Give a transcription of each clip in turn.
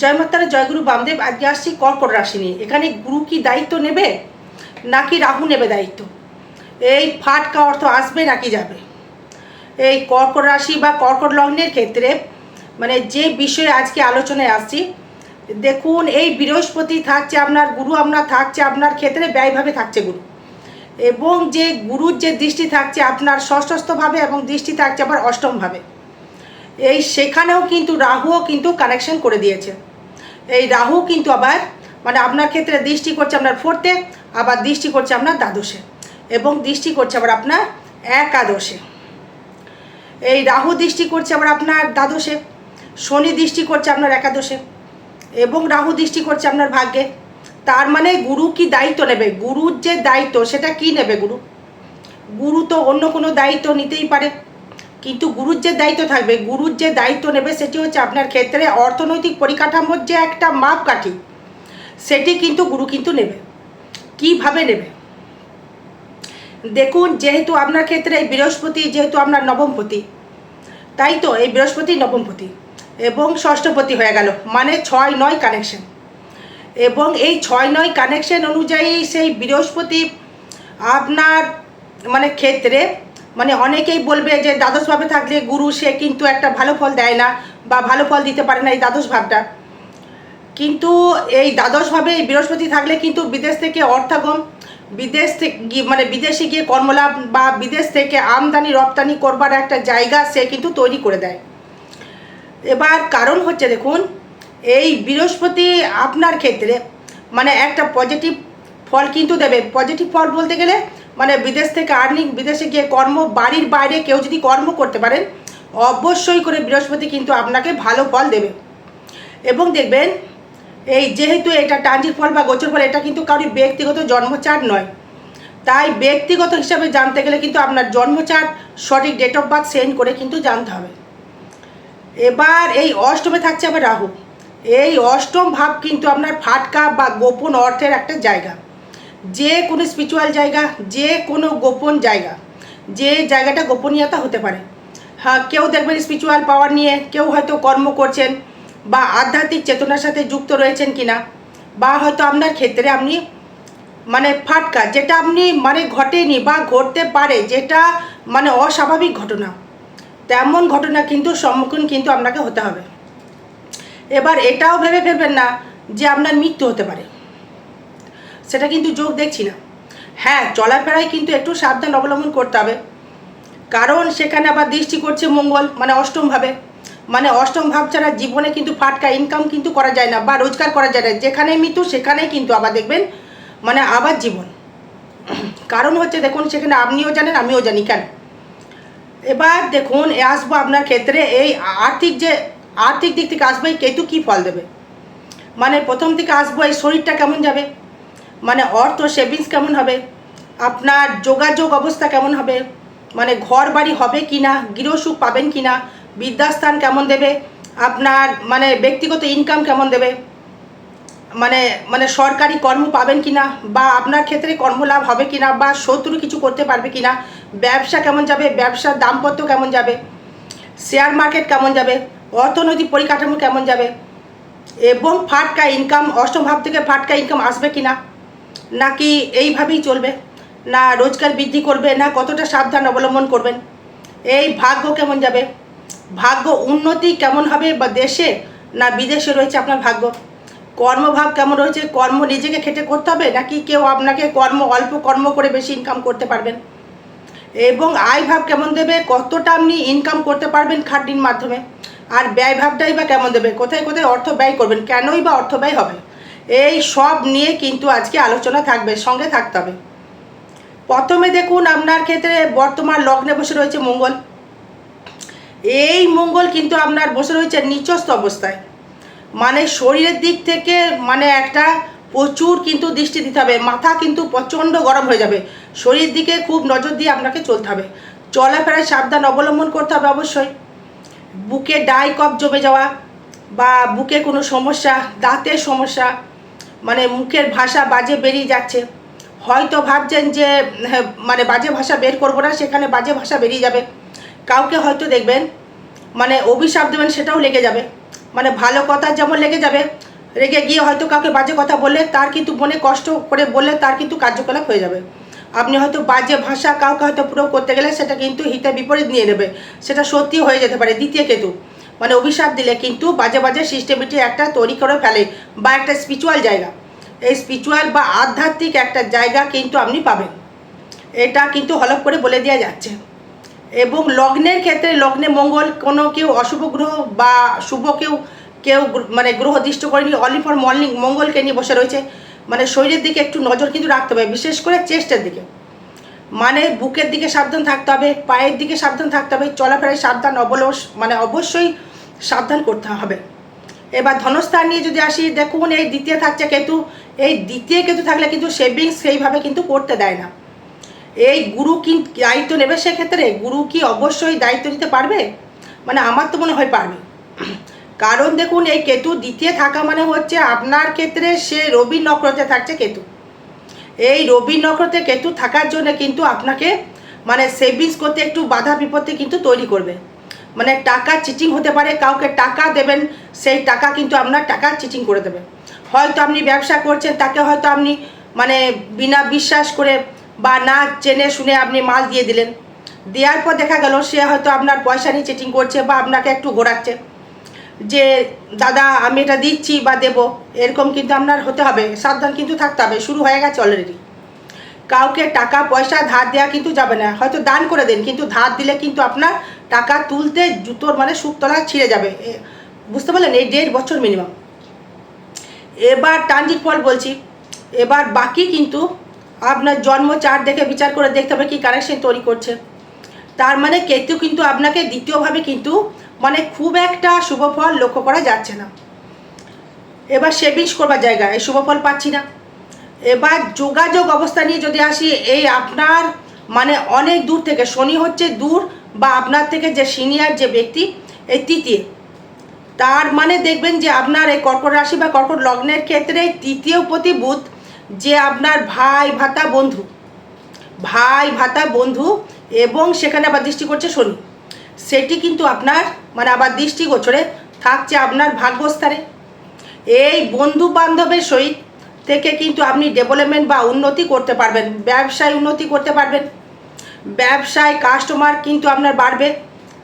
জয় মাতারা জয়গুরু বামদেব আজকে আসছি কর্কট রাশি নিয়ে। এখানে গুরু কি দায়িত্ব নেবে? নাকি রাহু নেবে দায়িত্ব? এই ফাটকা অর্থ আসবে নাকি যাবে? এই কর্কট রাশি বা কর্কট লগ্নের ক্ষেত্রে মানে যে বিষয়ে আজকে আলোচনায় আসছি, দেখুন এই বৃহস্পতি থাকছে আপনার, গুরু আপনার থাকছে আপনার ক্ষেত্রে ব্যয়ভাবে থাকছে গুরু। এবং যে গুরুর যে দৃষ্টি থাকছে আপনার ষষ্ঠস্থভাবে এবং দৃষ্টি থাকছে আবার অষ্টমভাবে। এই সেখানেও কিন্তু রাহুও কিন্তু কানেকশন করে দিয়েছে। এই রাহু কিন্তু আবার মানে আপনার ক্ষেত্রে দৃষ্টি করছে আপনার ফোর্থে আবার দৃষ্টি করছে আপনার দ্বাদশে এবং দৃষ্টি করছে আবার আপনার একাদশে। এই রাহু দৃষ্টি করছে আবার আপনার দ্বাদশে, শনি দৃষ্টি করছে আপনার একাদশে এবং রাহু দৃষ্টি করছে আপনার ভাগ্যে। তার মানে গুরু কি দায়িত্ব নেবে? গুরুর যে দায়িত্ব, সেটা কি নেবে গুরু? গুরু তো অন্য কোনো দায়িত্ব নিতেই পারে। কিন্তু গুরুর যে দায়িত্ব থাকবে, গুরুর যে দায়িত্ব নেবে সেটি হচ্ছে আপনার ক্ষেত্রে অর্থনৈতিক পরিকাঠামোর যে একটা মাপকাঠি, সেটি কিন্তু গুরু কিন্তু নেবে। কীভাবে নেবে? দেখুন, যেহেতু আপনার ক্ষেত্রে এই বৃহস্পতি যেহেতু আপনার নবমপতি, তাই তো এই বৃহস্পতি নবমপতি এবং ষষ্ঠপতি হয়ে গেল মানে ছয় নয় কানেকশন এবং এই ছয় নয় কানেকশন অনুযায়ী সেই বৃহস্পতি আপনার মানে ক্ষেত্রে মানে অনেকেই বলবে যে দ্বাদশ ভাবে থাকলে গুরু, সে কিন্তু একটা ভালো ফল দেয় না বা ভালো ফল দিতে পারে না এই দ্বাদশ ভাবটা। কিন্তু এই দ্বাদশভাবে এই বৃহস্পতি থাকলে কিন্তু বিদেশ থেকে অর্থাগম, বিদেশ থেকে মানে বিদেশে গিয়ে কর্মলাভ বা বিদেশ থেকে আমদানি, রপ্তানি করবার একটা জায়গা সে কিন্তু তৈরি করে দেয়। এবার কারণ হচ্ছে দেখুন, এই বৃহস্পতি আপনার ক্ষেত্রে মানে একটা পজিটিভ ফল কিন্তু দেবে। পজিটিভ ফল বলতে গেলে মানে বিদেশ থেকে আর্নিং, বিদেশে গিয়ে কর্ম, বাড়ির বাইরে কেউ যদি কর্ম করতে পারেন, অবশ্যই করে বৃহস্পতি কিন্তু আপনাকে ভালো ফল দেবে। এবং দেখবেন, এই যেহেতু এটা টাঞ্জির ফল বা গোচর ফল, এটা কিন্তু কারোর ব্যক্তিগত জন্মচার নয়। তাই ব্যক্তিগত হিসাবে জানতে গেলে কিন্তু আপনার জন্মচার সঠিক ডেট অফ বার্থ সেন্ড করে কিন্তু জানতে হবে। এবার এই অষ্টমে থাকছে আবার রাহু। এই অষ্টম ভাব কিন্তু আপনার ফাটকা বা গোপন অর্থের একটা জায়গা। যে কোনো স্পিরিচুয়াল জায়গা, যে কোনো গোপন জায়গা, যে জায়গাটা গোপনীয়তা হতে পারে। হ্যাঁ কেউ দেখবেন স্পিরিচুয়াল পাওয়ার নিয়ে কেউ হয়তো কর্ম করছেন বা আধ্যাত্মিক চেতনার সাথে যুক্ত রয়েছেন কিনা, বা হয়তো আপনার ক্ষেত্রে আপনি মানে ফাটকা, যেটা আপনি মানে ঘটেনি বা ঘটতে পারে, যেটা মানে অস্বাভাবিক ঘটনা, তেমন ঘটনা কিন্তু সম্মুখীন কিন্তু আপনাকে হতে হবে। এবার এটাও ভেবে ফেলবেন না যে আপনার মৃত্যু হতে পারে। সেটা কিন্তু যোগ দেখছি না। হ্যাঁ চলাফেরায় কিন্তু একটু সাবধান অবলম্বন করতে হবে। কারণ সেখানে আবার দৃষ্টি করছে মঙ্গল মানে অষ্টমভাবে মানে অষ্টম ভাব ছাড়া জীবনে কিন্তু ফাটকা ইনকাম কিন্তু করা যায় না বা রোজগার করা যায় না। যেখানে মৃত্যু, সেখানেই কিন্তু আবার দেখবেন মানে আবার জীবন। কারণ হচ্ছে দেখুন, সেখানে আপনিও জানেন, আমিও জানি কেন। এবার দেখুন, এ আসব আপনার ক্ষেত্রে, এই আর্থিক যে, আর্থিক দিক থেকে আসবে কেতু কী ফল দেবে? মানে প্রথম থেকে আসব, এই শরীরটা কেমন যাবে? মানে অর্থ সেভিংস কেমন হবে? আপনার যোগাযোগ অবস্থা কেমন হবে? মানে ঘর বাড়ি হবে কি না গৃহসুখ পাবেন কি না বিদ্যাস্থান কেমন দেবে? আপনার মানে ব্যক্তিগত ইনকাম কেমন দেবে? মানে মানে সরকারি কর্ম পাবেন কিনা? বা আপনার ক্ষেত্রে কর্মলাভ হবে কিনা? বা শত্রু কিছু করতে পারবে কিনা? ব্যবসা কেমন যাবে? ব্যবসার দাম্পত্য কেমন যাবে? শেয়ার মার্কেট কেমন যাবে? অর্থনৈতিক পরিকাঠামো কেমন যাবে? এবং ফাটকা ইনকাম অষ্টম ভাব থেকে ফাটকা ইনকাম আসবে কিনা? নাকি এইভাবেই চলবে? না রোজগার বৃদ্ধি করবে, না কতটা সাবধান অবলম্বন করবেন? এই ভাগ্য কেমন যাবে? ভাগ্য উন্নতি কেমন হবে বা দেশে না বিদেশে রয়েছে আপনার ভাগ্য? কর্মভাব কেমন রয়েছে? কর্ম নিজেকে খেটে করতে হবে, নাকি কেউ আপনাকে কর্ম, অল্প কর্ম করে বেশি ইনকাম করতে পারবেন? এবং আয় ভাব কেমন দেবে? কতটা আপনি ইনকাম করতে পারবেন খাটনির মাধ্যমে? আর ব্যয় ভাবটাই বা কেমন দেবে? কোথায় কোথায় অর্থ ব্যয় করবেন? কেনই বা অর্থ ব্যয় হবে? এই সব নিয়ে কিন্তু আজকে আলোচনা থাকবে, সঙ্গে থাকতে হবে। প্রথমে দেখুন আপনার ক্ষেত্রে বর্তমান লগ্নে বসে রয়েছে মঙ্গল। এই মঙ্গল কিন্তু আপনার বসে রয়েছে নিচস্ত অবস্থায়। মানে শরীরের দিক থেকে মানে একটা প্রচুর কিন্তু দৃষ্টি দিতে হবে, মাথা কিন্তু প্রচণ্ড গরম হয়ে যাবে। শরীর দিকে খুব নজর দিয়ে আপনাকে চলতে হবে। চলাফেরায় সাবধান অবলম্বন করতে হবে অবশ্যই। বুকে ডাই কপ জমে যাওয়া বা বুকে কোনো সমস্যা, দাঁতের সমস্যা মানে মুখের ভাষা বাজে বেরিয়ে যাচ্ছে। হয়তো ভাবছেন যে হ্যাঁ, মানে বাজে ভাষা বের করব না সেখানে বাজে ভাষা বেরিয়ে যাবে। কাউকে হয়তো দেখবেন মানে অভিশাপ দেবেন সেটাও লেগে যাবে। মানে ভালো কথা যেমন লেগে যাবে রেগে গিয়ে হয়তো কাউকে বাজে কথা বললে তার কিন্তু মনে কষ্ট করে বললে তার কিন্তু কার্যকলাপ হয়ে যাবে। আপনি হয়তো বাজে ভাষা কাউকে হয়তো পুরো করতে গেলে সেটা কিন্তু হিতে বিপরীত নিয়ে নেবে। সেটা সত্যি হয়ে যেতে পারে দ্বিতীয় কেতু। মানে অভিশাপ দিলে, কিন্তু বাজে বাজে সিস্টেমিটি একটা তৈরি করে ফেলে বা একটা স্পিরিচুয়াল জায়গা। এই স্পিরিচুয়াল বা আধ্যাত্মিক একটা জায়গা কিন্তু আপনি পাবেন। এটা কিন্তু হলফ করে বলে দেওয়া যাচ্ছে। এবং লগ্নের ক্ষেত্রে লগ্নে মঙ্গল কোনো কেউ অশুভ গ্রহ বা শুভ কেউ কেউ মানে গ্রহ দৃষ্ট করেনি অনলি ফর মর্নিং মঙ্গলকে নিয়ে বসে রয়েছে। মানে শরীরের দিকে একটু নজর কিন্তু রাখতে হবে, বিশেষ করে চেস্টের দিকে। মানে বুকের দিকে সাবধান থাকতে হবে, পায়ের দিকে সাবধান থাকতে হবে, চলাফেরায় সাবধান, অবলস মানে অবশ্যই সাবধান করতে হবে। এবার ধনস্থান নিয়ে যদি আসি, দেখুন এই দ্বিতীয় থাকছে কেতু। এই দ্বিতীয় কেতু থাকলে কিন্তু সেভিংস সেইভাবে কিন্তু করতে দেয় না। এই গুরু কি দায়িত্ব নেবে সেক্ষেত্রে? গুরু কি অবশ্যই দায়িত্ব নিতে পারবে? মানে আমার তো মনে হয় পারবে। কারণ দেখুন, এই কেতু দ্বিতীয় থাকা মানে হচ্ছে আপনার ক্ষেত্রে সে রবি নক্ষত্রে থাকছে কেতু। এই রবি নক্ষত্রে কেতু থাকার জন্য কিন্তু আপনাকে মানে সেভিংস করতে একটু বাধা বিপত্তি কিন্তু তৈরি করবে। মানে টাকা চিটিং হতে পারে, কাউকে টাকা দেবেন, সেই টাকা কিন্তু আপনার টাকা চিটিং করে দেবে। হয়তো আপনি ব্যবসা করছেন, তাকে হয়তো আপনি মানে বিনা বিশ্বাস করে বা না জেনে শুনে আপনি মাল দিয়ে দিলেন। দেওয়ার পর দেখা গেল সে হয়তো আপনার পয়সা নিয়ে চিটিং করছে বা আপনাকে একটু ঘোরাচ্ছে। যে, দাদা, আমি এটা দিচ্ছি বা দেবো। এরকম কিন্তু আপনার হতে হবে, সাবধান কিন্তু থাকতে হবে, শুরু হয়ে গেছে অলরেডি কাউকে টাকা, পয়সা, ধার দেওয়া কিন্তু যাবে না। হয়তো দান করে দেন, কিন্তু ধার দিলে কিন্তু আপনার টাকা তুলতে জুতোর মানে সুতলা ছিঁড়ে যাবে। বুঝতে পারলেন? এই দেড় বছর মিনিমাম এবার ট্রানজিট ফল বলছি, এবার বাকি কিন্তু আপনার জন্ম চার দেখে বিচার করে দেখতে হবে কি কানেকশন তৈরি করছে। তার মানে কেতু কিন্তু আপনাকে দ্বিতীয়ভাবে কিন্তু মানে খুব একটা শুভ ফল লক্ষ্য করা যাচ্ছে না। এবার সেভিংস করবার জায়গা এই শুভ ফল পাচ্ছি না। এবার যোগাযোগ অবস্থা নিয়ে যদি আসি, এই আপনার মানে অনেক দূর থেকে, শনি হচ্ছে দূর বা আপনার থেকে যে সিনিয়র যে ব্যক্তি, এই তৃতীয়। তার মানে দেখবেন যে আপনার এই কর্কট রাশি বা কর্কট লগ্নের ক্ষেত্রে তৃতীয় প্রতি বুধ যে আপনার ভাই ভাতা বন্ধু। ভাই ভাতা বন্ধু এবং সেখানে আবার দৃষ্টি করছে শনি। সেটি কিন্তু আপনার মানে আবার দৃষ্টি গোচরে থাকছে আপনার ভাগ্যস্থানে। এই বন্ধু বান্ধবের সহিত থেকে কিন্তু আপনি ডেভেলপমেন্ট বা উন্নতি করতে পারবেন, ব্যবসায় উন্নতি করতে পারবেন। ব্যবসায় কাস্টমার কিন্তু আপনার বাড়বে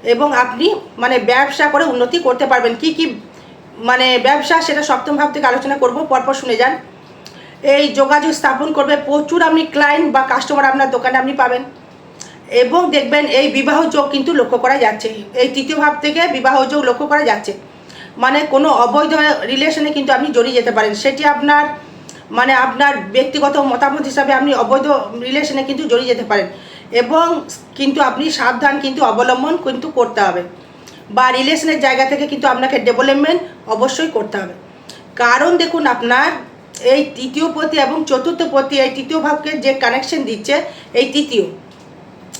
এবং আপনি মানে ব্যবসা করে উন্নতি করতে পারবেন। কি কি মানে ব্যবসা সেটা সপ্তম ভাব থেকে আলোচনা করব, পরপর শুনে যান। এই যোগাযোগ স্থাপন করবে, প্রচুর আপনি ক্লায়েন্ট বা কাস্টমার আপনার দোকানে আপনি পাবেন। এবং দেখবেন এই বিবাহ যোগ কিন্তু লক্ষ্য করা যাচ্ছে। এই তৃতীয় ভাব থেকে বিবাহ যোগ লক্ষ্য করা যাচ্ছে। মানে কোনো অবৈধ রিলেশনে কিন্তু আপনি জড়িয়ে যেতে পারেন। সেটি আপনার মানে আপনার ব্যক্তিগত মতামত হিসাবে আপনি অবৈধ রিলেশনে কিন্তু জড়িয়ে যেতে পারেন। এবং কিন্তু আপনি সাবধান কিন্তু অবলম্বন কিন্তু করতে হবে। বা রিলেশনের জায়গা থেকে কিন্তু আপনাকে ডেভেলপমেন্ট অবশ্যই করতে হবে। কারণ দেখুন আপনার এই তৃতীয় পতি এবং চতুর্থ পতি, এই তৃতীয় ভাবকে যে কানেকশন দিচ্ছে, এই তৃতীয়।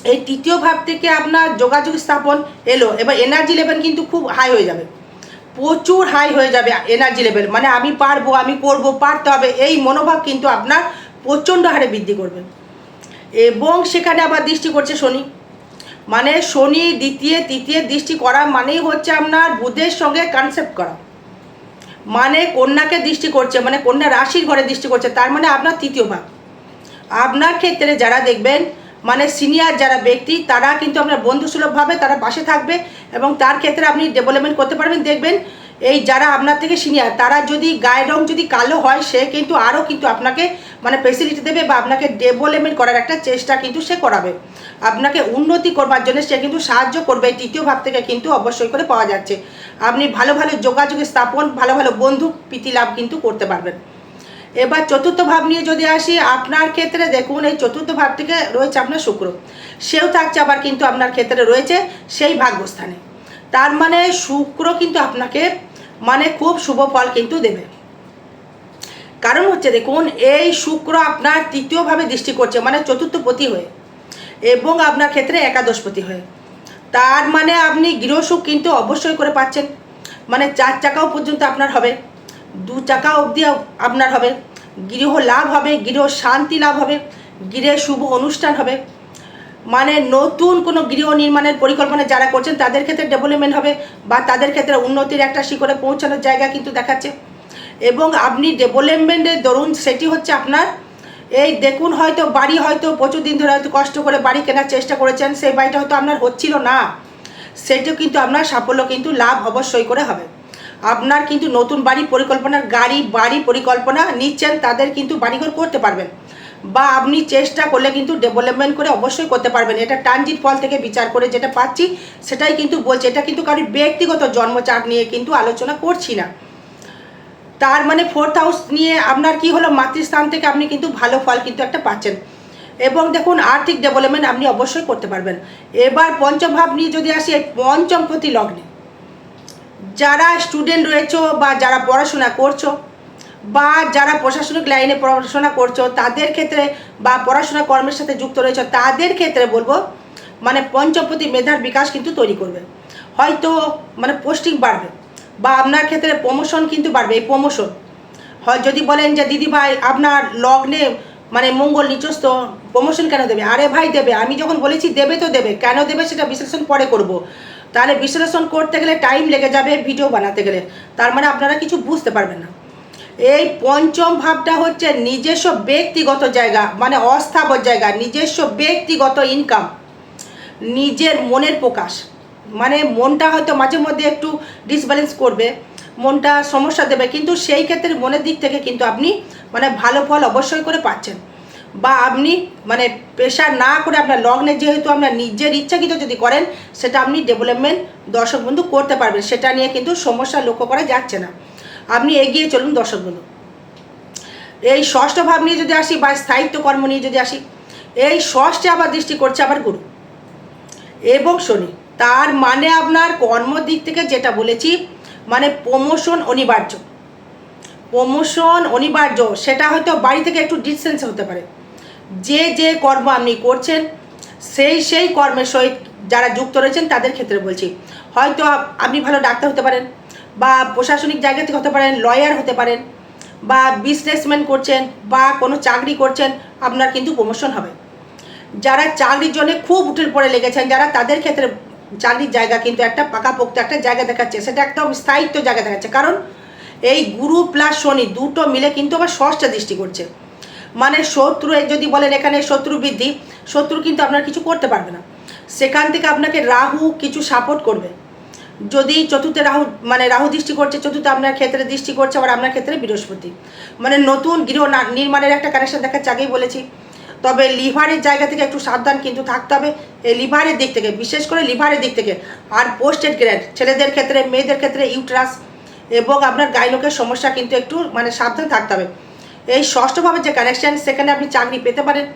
এই তৃতীয় ভাব থেকে আপনার যোগাযোগ স্থাপন এলো, এবার এনার্জি লেভেল কিন্তু খুব হাই হয়ে যাবে। প্রচুর হাই হয়ে যাবে এনার্জি লেভেল মানে আমি পারব, আমি করব, পারতে হবে, এই মনোভাব কিন্তু আপনার প্রচণ্ড হারে বৃদ্ধি করবে। এবং সেখানে আবার দৃষ্টি করছে শনি। মানে শনি দ্বিতীয়, তৃতীয় দৃষ্টি করা মানেই হচ্ছে আপনার বুধের সঙ্গে কনসেপ্ট করা। মানে কন্যাকে দৃষ্টি করছে মানে কন্যা রাশির ঘরে দৃষ্টি করছে, তার মানে আপনার তৃতীয় ভাব আপনার ক্ষেত্রে যারা দেখবেন মানে সিনিয়র যারা ব্যক্তি, তারা কিন্তু আপনার বন্ধুসুলভভাবে তারা পাশে থাকবে এবং তার ক্ষেত্রে আপনি ডেভেলপমেন্ট করতে পারবেন। দেখবেন এই যারা আপনার থেকে সিনিয়র তারা যদি গায়ের রং যদি কালো হয়, সে কিন্তু আরও কিন্তু আপনাকে মানে ফেসিলিটি দেবে বা আপনাকে ডেভেলপমেন্ট করার একটা চেষ্টা কিন্তু সে করাবে। আপনাকে উন্নতি করবার জন্য সে কিন্তু সাহায্য করবে, এই তৃতীয় ভাব থেকে কিন্তু অবশ্যই করে পাওয়া যাচ্ছে। আপনি ভালো ভালো যোগাযোগ স্থাপন, ভালো ভালো বন্ধু প্রীতি লাভ কিন্তু করতে পারবেন। এবার চতুর্থ ভাব নিয়ে যদি আসি, আপনার ক্ষেত্রে দেখুন, এই চতুর্থ ভাব থেকে রয়েছে আপনার শুক্র। সেও থাকছে আবার কিন্তু আপনার ক্ষেত্রে রয়েছে সেই ভাগ্যস্থানে। তার মানে শুক্র কিন্তু আপনাকে মানে খুব শুভ ফল কিন্তু দেবে। কারণ হচ্ছে দেখুন, এই শুক্র আপনার তৃতীয়ভাবে দৃষ্টি করছে মানে চতুর্থ পতি হয়ে এবং আপনার ক্ষেত্রে একাদশপতি হয়ে। তার মানে আপনি গৃহসুখ কিন্তু অবশ্যই করে পাচ্ছেন। মানে চার চাকাও পর্যন্ত আপনার হবে, দু চাকা অবধি আপনার হবে। গৃহ লাভ হবে, গৃহ শান্তি লাভ হবে, গৃহে শুভ অনুষ্ঠান হবে। মানে নতুন কোনো গৃহ নির্মাণের পরিকল্পনা যারা করছেন, তাদের ক্ষেত্রে ডেভেলপমেন্ট হবে বা তাদের ক্ষেত্রে উন্নতির একটা শিখরে পৌঁছানোর জায়গা কিন্তু দেখাচ্ছে। এবং আপনি ডেভেলপমেন্টের দরুন সেটি হচ্ছে আপনার, এই দেখুন হয়তো বাড়ি হয়তো প্রচুর দিন ধরে হয়তো কষ্ট করে বাড়ি কেনার চেষ্টা করেছেন, সেই বাড়িটা হয়তো আপনার হচ্ছিল না। সেটিও কিন্তু আপনার সাফল্য কিন্তু লাভ অবশ্যই করে হবে। আপনার কিন্তু নতুন বাড়ি পরিকল্পনার গাড়ি, বাড়ি পরিকল্পনা নিচ্ছেন, তাদের কিন্তু বাড়িঘর করতে পারবেন। বা আপনি চেষ্টা করলে কিন্তু ডেভেলপমেন্ট করে অবশ্যই করতে পারবেন। এটা ট্রানজিট ফল থেকে বিচার করে যেটা পাচ্ছি, সেটাই কিন্তু বলছে। এটা কিন্তু কারোর ব্যক্তিগত জন্মচাট নিয়ে কিন্তু আলোচনা করছি না। তার মানে ফোর্থ হাউস নিয়ে আপনার কি হলো? মাতৃস্থান থেকে আপনি কিন্তু ভালো ফল কিন্তু একটা পাচ্ছেন। এবং দেখুন, আর্থিক ডেভেলপমেন্ট আপনি অবশ্যই করতে পারবেন। এবার পঞ্চম ভাব নিয়ে যদি আসি পঞ্চম প্রতি লগ্নে। যারা স্টুডেন্ট রয়েছো বা যারা পড়াশোনা করছ বা যারা প্রশাসনিক লাইনে পড়াশোনা করছ, তাদের ক্ষেত্রে বা পড়াশোনা কর্মের সাথে যুক্ত রয়েছে, তাদের ক্ষেত্রে বলব মানে পঞ্চপতি মেধার বিকাশ কিন্তু তৈরি করবে। হয়তো মানে পোস্টিং বাড়বে বা আপনার ক্ষেত্রে প্রমোশন কিন্তু বাড়বে, এই প্রমোশন হয় যদি বলেন যে, দিদি ভাই, আপনার লগ্নে মানে মঙ্গল নিচস্ত প্রমোশন কেন দেবে? আরে ভাই, দেবে। আমি যখন বলেছি, দেবে তো দেবে, কেন দেবে সেটা বিশ্লেষণ পরে করব। তাহলে বিশ্লেষণ করতে গেলে টাইম লেগে যাবে ভিডিও বানাতে গেলে। তার মানে আপনারা কিছু বুঝতে পারবেন না। এই পঞ্চম ভাবটা হচ্ছে নিজস্ব ব্যক্তিগত জায়গা মানে অস্থাবর জায়গা, নিজস্ব ব্যক্তিগত ইনকাম নিজের মনের প্রকাশ। মানে মনটা হয়তো মাঝে মধ্যে একটু ডিসব্যালেন্স করবে, মনটা সমস্যা দেবে, কিন্তু সেই ক্ষেত্রে মনের দিক থেকে কিন্তু আপনি মানে ভালো ফল অবশ্যই করে পাচ্ছেন। বা আপনি মানে প্রেশার না করে আপনার লগ্নে যেহেতু আপনার নিজের ইচ্ছাকৃত যদি করেন, সেটা আপনি ডেভেলপমেন্ট দর্শক বন্ধু করতে পারবেন। সেটা নিয়ে কিন্তু সমস্যা লক্ষ্য করা যাচ্ছে না। আপনি এগিয়ে চলুন দর্শক বন্ধু এই ষষ্ঠ ভাব নিয়ে যদি আসি বা স্থায়িত্ব কর্ম নিয়ে যদি আসি, এই ষষ্ঠে আবার দৃষ্টি করছে আবার গুরু এবং শনি। তার মানে আপনার কর্ম দিক থেকে যেটা বলেছি মানে প্রমোশন অনিবার্য। প্রমোশন অনিবার্য, সেটা হয়তো বাড়ি থেকে একটু ডিস্টেন্স হতে পারে। যে যে কর্ম আপনি করছেন, সেই সেই কর্মের সহিত যারা যুক্ত রয়েছেন, তাদের ক্ষেত্রে বলছি। হয়তো আপনি ভালো ডাক্তার হতে পারেন বা প্রশাসনিক জায়গা থেকে হতে পারেন লয়ার হতে পারেন, বা বিজনেসম্যান করছেন, বা কোনো চাকরি করছেন, আপনার কিন্তু প্রমোশন হবে। যারা চাকরির জন্য খুব উঠে পড়ে লেগেছেন, যারা তাদের ক্ষেত্রে চাকরির জায়গা কিন্তু একটা পাকাপোক্ত একটা জায়গা দেখাচ্ছে, সেটা একদম স্থায়িত্ব জায়গা দেখাচ্ছে। কারণ এই গুরু প্লাস শনি দুটো মিলে কিন্তু আবার ষষ্ঠ দৃষ্টি করছে। মানে শত্রু যদি বলেন এখানে শত্রু বৃদ্ধি, শত্রু কিন্তু আপনার কিছু করতে পারবে না। সেখান থেকে আপনাকে রাহু কিছু সাপোর্ট করবে। যদি চতুর্থে রাহু মানে রাহু দৃষ্টি করছে, চতুর্থে আপনার ক্ষেত্রে দৃষ্টি করছে, আবার আপনার ক্ষেত্রে বৃহস্পতি। মানে নতুন গৃহ নির্মাণের একটা কানেকশন দেখাচ্ছে, আগেই বলেছি। তবে লিভারের জায়গা থেকে একটু সাবধান কিন্তু থাকতে হবে। এই লিভারের দিক থেকে, বিশেষ করে লিভারের দিক থেকে, আর পোস্টেড গ্র্যান্ড ছেলেদের ক্ষেত্রে, মেয়েদের ক্ষেত্রে ইউট্রাস এবং আপনার গাইনোকের সমস্যা কিন্তু একটু মানে সাবধান থাকতে হবে। এই ষষ্ঠভাবে যে কানেকশন সেখানে আপনি চাকরি পেতে পারেন।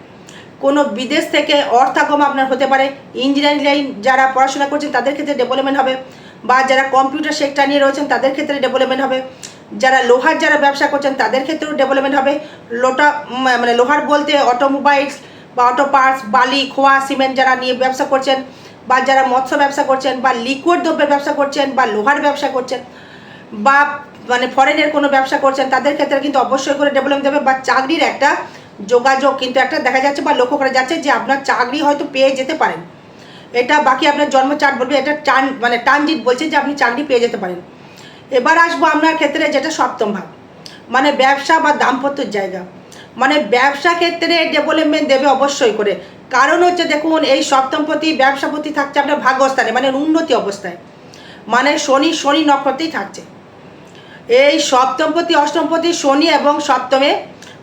কোনো বিদেশ থেকে অর্থাগম আপনার হতে পারে। ইঞ্জিনিয়ারিং লাইন যারা পড়াশোনা করছেন, তাদের ক্ষেত্রে ডেভেলপমেন্ট হবে। বা যারা কম্পিউটার সেক্টর নিয়ে রয়েছেন, তাদের ক্ষেত্রে ডেভেলপমেন্ট হবে। যারা লোহার যারা ব্যবসা করছেন, তাদের ক্ষেত্রেও ডেভেলপমেন্ট হবে। লোটা মানে লোহার বলতে অটোমোবাইলস বা অটো পার্টস বালি, খোয়া সিমেন্ট যারা নিয়ে ব্যবসা করছেন, বা যারা মৎস্য ব্যবসা করছেন, বা লিকুইড দ্রব্যের ব্যবসা করছেন, বা লোহার ব্যবসা করছেন, বা মানে ফরেনের কোনো ব্যবসা করছেন, তাদের ক্ষেত্রে কিন্তু অবশ্যই করে ডেভেলপমেন্ট দেবে বা চাকরির একটা যোগাযোগ কিন্তু একটা দেখা যাচ্ছে, বা লক্ষ্য করা যাচ্ছে যে আপনার চাকরি হয়তো পেয়ে যেতে পারেন। এটা বাকি আপনার জন্ম চার্ট বলবে, এটা টান মানে টানজিট বলছে যে আপনি চাকরি পেয়ে যেতে পারেন। এবার আসব আপনার ক্ষেত্রে যেটা সপ্তম ভাব মানে ব্যবসা বা দাম্পত্যের জায়গা। মানে ব্যবসা ক্ষেত্রে ডেভেলপমেন্ট দেবে অবশ্যই করে। কারণ হচ্ছে দেখুন, এই সপ্তমপতি ব্যবসাপতি থাকছে আপনার ভাগ্যস্থানে মানে উন্নতি অবস্থায়। মানে শনি শনি নক্ষত্রেই থাকছে। এই সপ্তমপতি অষ্টমপতি শনি এবং সপ্তমে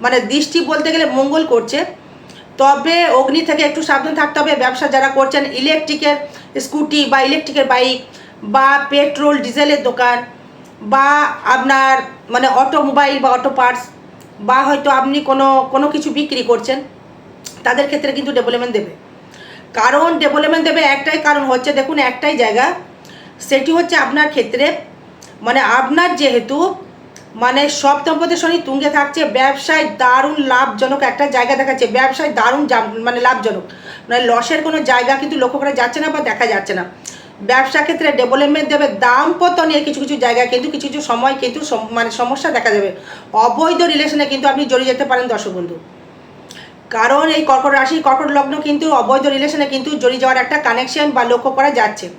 মানে দৃষ্টি বলতে গেলে মঙ্গল করছে। তবে অগ্নি থেকে একটু সাবধান থাকতে হবে। ব্যবসা যারা করছেন ইলেকট্রিকের স্কুটি বা ইলেকট্রিকের বাইক বা পেট্রোল ডিজেলের দোকান বা আপনার মানে অটোমোবাইল বা অটো পার্টস বা হয়তো আপনি কোনো কোনো কিছু বিক্রি করছেন, তাদের ক্ষেত্রে কিন্তু ডেভেলপমেন্ট দেবে। কারণ ডেভেলপমেন্ট দেবে একটাই কারণ হচ্ছে, দেখুন একটাই জায়গা, সেটি হচ্ছে আপনার ক্ষেত্রে মানে আপনার যেহেতু মানে সপ্তমপতি শনি তুঙ্গে থাকছে, ব্যবসায় দারুণ লাভজনক একটা জায়গা দেখাচ্ছে, ব্যবসায় দারুণ মানে লাভজনক। মানে লসের কোনো জায়গা কিন্তু লক্ষ্য করা যাচ্ছে না বা দেখা যাচ্ছে না। ব্যবসা ক্ষেত্রে ডেভেলপমেন্ট দেবে, দাম্পত্য নিয়ে কিছু কিছু জায়গায় কিন্তু, কিছু কিছু সময় কিন্তু মানে সমস্যা দেখা যাবে অবৈধ রিলেশনে কিন্তু আপনি জড়িয়ে যেতে পারেন, দর্শক বন্ধু। কারণ এই কর্কট রাশি, কর্কট লগ্ন কিন্তু অবৈধ রিলেশনে কিন্তু জড়িয়ে যাওয়ার একটা কানেকশন বা লক্ষ্য করা যাচ্ছে।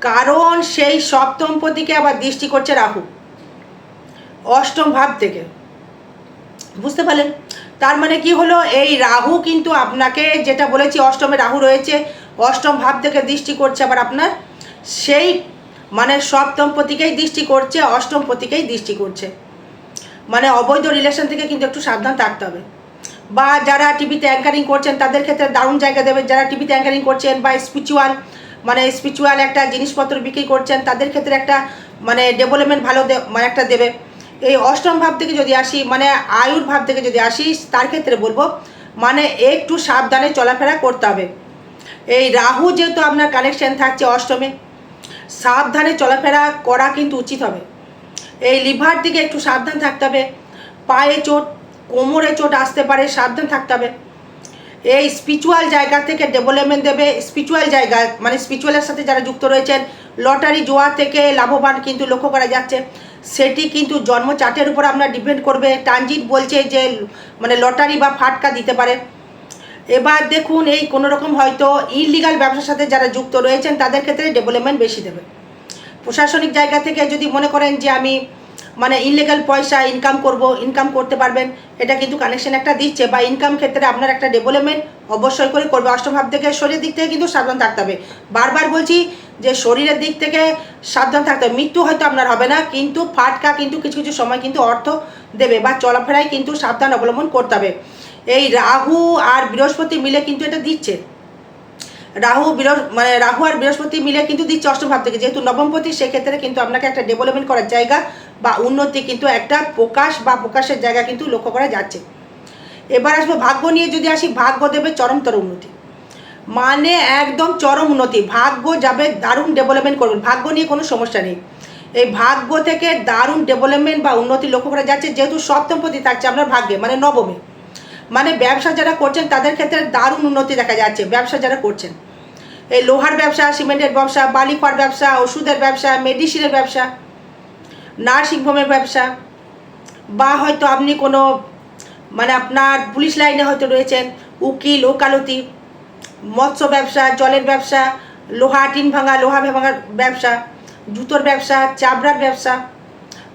কারণ সেই সপ্তম পতিকে আবার দৃষ্টি করছে রাহু। অষ্টম ভাব থেকে। বুঝতে পারলেন? তার মানে কি হলো? এই রাহু কিন্তু আপনাকে যেটা বলেছি, অষ্টমে রাহু রয়েছে, অষ্টম ভাব থেকে দৃষ্টি করছে আবার আপনার। সেই মানে সপ্তম পতিকেই দৃষ্টি করছে, অষ্টম পতিকেই দৃষ্টি করছে। মানে অবৈধ রিলেশন থেকে কিন্তু একটু সাবধান থাকতে হবে। বা যারা টিভিতে অ্যাঙ্কারিং করছেন, তাদের ক্ষেত্রে দারুণ জায়গা দেবে। যারা টিভিতে অ্যাঙ্কারিং করছেন বা স্পিরিচুয়াল মানে স্পিরিচুয়াল একটা জিনিসপত্র বিক্রি করছেন, তাদের ক্ষেত্রে একটা মানে ডেভেলপমেন্ট ভালো মানে একটা দেবে। এই অষ্টম ভাব থেকে যদি আসি মানে আয়ুর ভাব থেকে যদি আসি তার ক্ষেত্রে বলব মানে একটু সাবধানে চলাফেরা করতে হবে। এই রাহু যেহেতু আপনার কানেকশন থাকছে অষ্টমে, সাবধানে চলাফেরা করা কিন্তু উচিত হবে। এই লিভার দিকে একটু সাবধান থাকতে হবে। পায়ে চোট, কোমরে চোট আসতে পারে, সাবধান থাকতে হবে। এই স্পিরিচুয়াল জায়গা থেকে ডেভেলপমেন্ট দেবে স্পিরিচুয়াল জায়গা মানে স্পিরিচুয়ালের সাথে যারা যুক্ত রয়েছেন লটারি জোয়া থেকে লাভবান কিন্তু লক্ষ্য করা যাচ্ছে। সেটি কিন্তু জন্ম চার্টের উপর আপনার ডিপেন্ড করবে। ট্রানজিট বলছে যে মানে লটারি বা ফাটকা দিতে পারে। এবার দেখুন, এই কোনো রকম হয়তো ইলিগাল ব্যবসার সাথে যারা যুক্ত রয়েছেন, তাদের ক্ষেত্রে ডেভেলপমেন্ট বেশি দেবে। প্রশাসনিক জায়গা থেকে যদি মনে করেন যে আমি মানে ইনলিগাল পয়সা ইনকাম করব ইনকাম করতে পারবেন, এটা কিন্তু কানেকশন একটা দিচ্ছে। বা ইনকাম ক্ষেত্রে আপনার একটা ডেভেলপমেন্ট অবশ্যই করে করবে। অষ্টমভাব থেকে শরীরের দিক থেকে কিন্তু সাবধান থাকতে হবে। বারবার বলছি যে শরীরের দিক থেকে সাবধান থাকতে হবে। মৃত্যু হয়তো আপনার হবে না, কিন্তু ফাটকা কিন্তু কিছু কিছু সময় কিন্তু অর্থ দেবে বা চলাফেরায় কিন্তু সাবধান অবলম্বন করতে হবে। এই রাহু আর বৃহস্পতি মিলে কিন্তু এটা দিচ্ছে। রাহু মানে রাহু আর বৃহস্পতি মিলে কিন্তু দিচ্ছে অষ্টম ভাব থেকে, যেহেতু নবমপতি সেক্ষেত্রে কিন্তু আপনাকে একটা ডেভেলপমেন্ট করার জায়গা বা উন্নতি কিন্তু একটা প্রকাশ বা প্রকাশের জায়গা কিন্তু লক্ষ্য করা যাচ্ছে। এবার আসব ভাগ্য নিয়ে, যদি আসি ভাগ্য দেবে চরমতর উন্নতি। মানে একদম চরম উন্নতি, ভাগ্য যাবে দারুণ ডেভেলপমেন্ট করবেন ভাগ্য নিয়ে কোনো সমস্যা নেই। এই ভাগ্য থেকে দারুণ ডেভেলপমেন্ট বা উন্নতি লক্ষ্য করা যাচ্ছে, যেহেতু সপ্তমপতি থাকছে আপনার ভাগ্যে মানে নবমে। মানে ব্যবসা যারা করছেন, তাদের ক্ষেত্রে দারুণ উন্নতি দেখা যাচ্ছে, ব্যবসা যারা করছেন। এই লোহার ব্যবসা, সিমেন্টের ব্যবসা বালি খোয়ার ব্যবসা, ওষুধের ব্যবসা, মেডিসিনের ব্যবসা, নার্সিং হোমের ব্যবসা, বা হয়তো আপনি কোনো মানে আপনার পুলিশ লাইনে হয়তো রয়েছেন, উকিল, ওকালতি, মৎস্য ব্যবসা, জলের ব্যবসা, লোহা টিন ভাঙা, লোহা ভাঙার ব্যবসা, জুতোর ব্যবসা, চাবড়ার ব্যবসা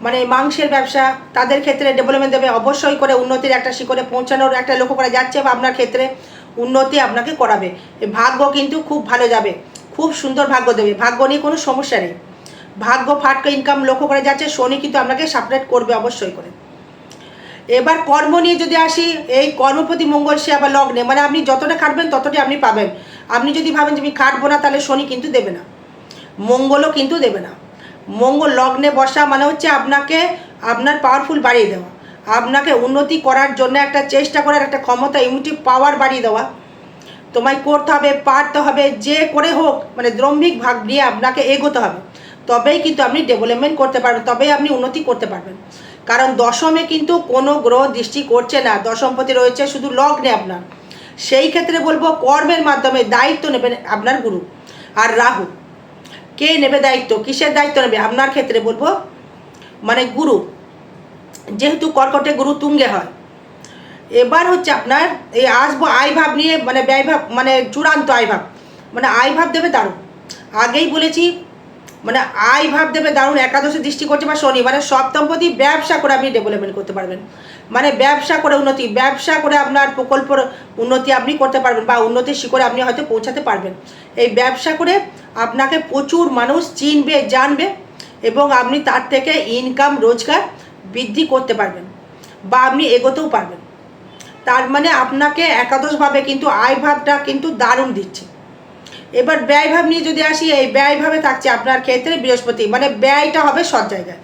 মানে মাংসের ব্যবসা, তাদের ক্ষেত্রে ডেভেলপমেন্ট দেবে, অবশ্যই করে উন্নতির একটা শিখরে পৌঁছানোর একটা লক্ষ্য করা যাচ্ছে বা আপনার ক্ষেত্রে উন্নতি আপনাকে করাবে। ভাগ্য কিন্তু খুব ভালো যাবে, খুব সুন্দর ভাগ্য দেবে, ভাগ্য নিয়ে কোনো সমস্যা নেই। ভাগ্য ফাটকা ইনকাম লক্ষ্য করা যাচ্ছে, শনি কিন্তু আপনাকে সাপারেট করবে অবশ্যই করে। এবার কর্ম নিয়ে যদি আসি, এই কর্মপতি মঙ্গল সে আবার লগ্নে মানে আপনি যতটা খাটবেন ততটাই আপনি পাবেন। আপনি যদি ভাবেন যে আমি খাটবো না, তাহলে শনি কিন্তু দেবে না। মঙ্গলও কিন্তু দেবে না। মঙ্গল লগ্নে বসা মানে হচ্ছে আপনাকে, আপনার পাওয়ারফুল বাড়িয়ে দেওয়া। আপনাকে উন্নতি করার জন্য একটা চেষ্টা করার একটা ক্ষমতা ইমিউনিটি পাওয়ার বাড়িয়ে দেওয়া। তোমায় করতে হবে, পারতে হবে, যে করে হোক মানে দ্রম্ভিক ভাগ নিয়ে আপনাকে এগোতে হবে। তবেই কিন্তু আপনি ডেভেলপমেন্ট করতে পারবেন, তবেই আপনি উন্নতি করতে পারবেন। কারণ দশমে কিন্তু কোনো গ্রহ দৃষ্টি করছে না, দশমপতি রয়েছে শুধু লগ্নে আপনার। সেই ক্ষেত্রে বলব কর্মের মাধ্যমে দায়িত্ব নেবেন আপনার গুরু আর রাহু। কে নেবে দায়িত্ব? কিসের দায়িত্ব নেবে? আপনার ক্ষেত্রে বলব মানে গুরু, যেহেতু কর্কটে গুরু তুঙ্গে হয়। এবার হচ্ছে আপনার এই আসব আয় ভাব নিয়ে মানে ব্যয় ভাব মানে চূড়ান্ত আয় ভাব মানে আয় ভাব দেবে দারুণ। আগেই বলেছি মানে আয় ভাব দেবে দারুণ, একাদশে দৃষ্টি করছে বা শনি মানে সপ্তমপতি ব্যবসা করে আপনি ডেভেলপমেন্ট করতে পারবেন। মানে ব্যবসা করে উন্নতি, ব্যবসা করে আপনার প্রকল্পর উন্নতি আপনি করতে পারবেন বা উন্নতির শিখরে আপনি হয়তো পৌঁছাতে পারবেন। এই ব্যবসা করে আপনাকে প্রচুর মানুষ চিনবে, জানবে এবং আপনি তার থেকে ইনকাম রোজগার বৃদ্ধি করতে পারবেন বা আপনি এগোতেও পারবেন। তার মানে আপনাকে একাদশভাবে কিন্তু আয় ভাবটা কিন্তু দারুণ দিচ্ছে। এবার ব্যয়ভাব নিয়ে যদি আসি, এই ব্যয়ভাবে থাকছে আপনার ক্ষেত্রে বৃহস্পতি মানে ব্যয়টা হবে সৎ জায়গায়।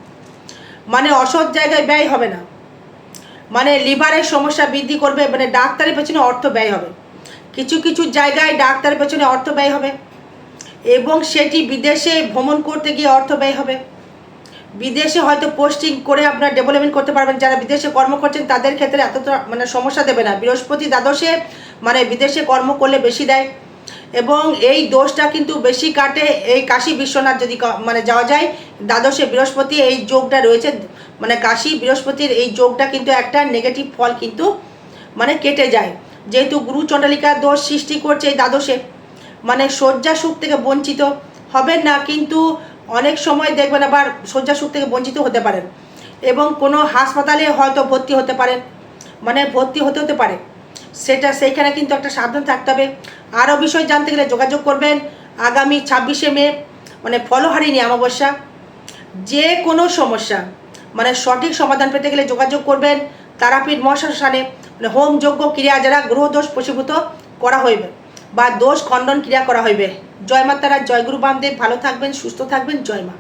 মানে অসৎ জায়গায় ব্যয় হবে না। মানে লিভারের সমস্যা বৃদ্ধি করবে মানে ডাক্তারের পেছনে অর্থ ব্যয় হবে। কিছু কিছু জায়গায় ডাক্তারের পেছনে অর্থ ব্যয় হবে এবং সেটি বিদেশে ভ্রমণ করতে গিয়ে অর্থ ব্যয় হবে। বিদেশে হয়তো পোস্টিং করে আপনার ডেভেলপমেন্ট করতে পারবেন। যারা বিদেশে কর্ম করছেন, তাদের ক্ষেত্রে এতটা মানে সমস্যা দেবে না। বৃহস্পতি দ্বাদশে মানে বিদেশে কর্ম করলে বেশি দেয় এবং এই দোষটা কিন্তু বেশি কাটে এই কাশী বিশ্বনাথ যদি মানে যাওয়া যায়, দ্বাদশে বৃহস্পতি এই যোগটা রয়েছে। মানে কাশী বৃহস্পতির এই যোগটা কিন্তু একটা নেগেটিভ ফল কিন্তু মানে কেটে যায়। যেহেতু গুরু চণ্ডালিকা দোষ সৃষ্টি করছে এই দ্বাদশে মানে শয্যা সুখ থেকে বঞ্চিত হবেন না, কিন্তু অনেক সময় দেখবেন আবার শয্যা সুখ থেকে বঞ্চিত হতে পারেন। এবং কোনো হাসপাতালে হয়তো ভর্তি হতে পারেন মানে ভর্তি হতে হতে পারে। সেটা, সেইখানে কিন্তু একটা সাবধান থাকতে হবে। আরও বিষয় জানতে গেলে যোগাযোগ করবেন। আগামী ছাব্বিশে মে মানে ফলহারিণী অমাবস্যা। যে কোনো সমস্যা মানে সঠিক সমাধান পেতে গেলে যোগাযোগ করবেন তারাপীঠ মহাশ্মশানে। মানে হোম যজ্ঞ ক্রিয়া যারা গ্রহদোষ প্রশীভূত করা হইবে বা দোষ খণ্ডন ক্রিয়া করা হইবে। জয় মাতারা জয়গুরু বামদেব, ভালো থাকবেন, সুস্থ থাকবেন, জয় মা।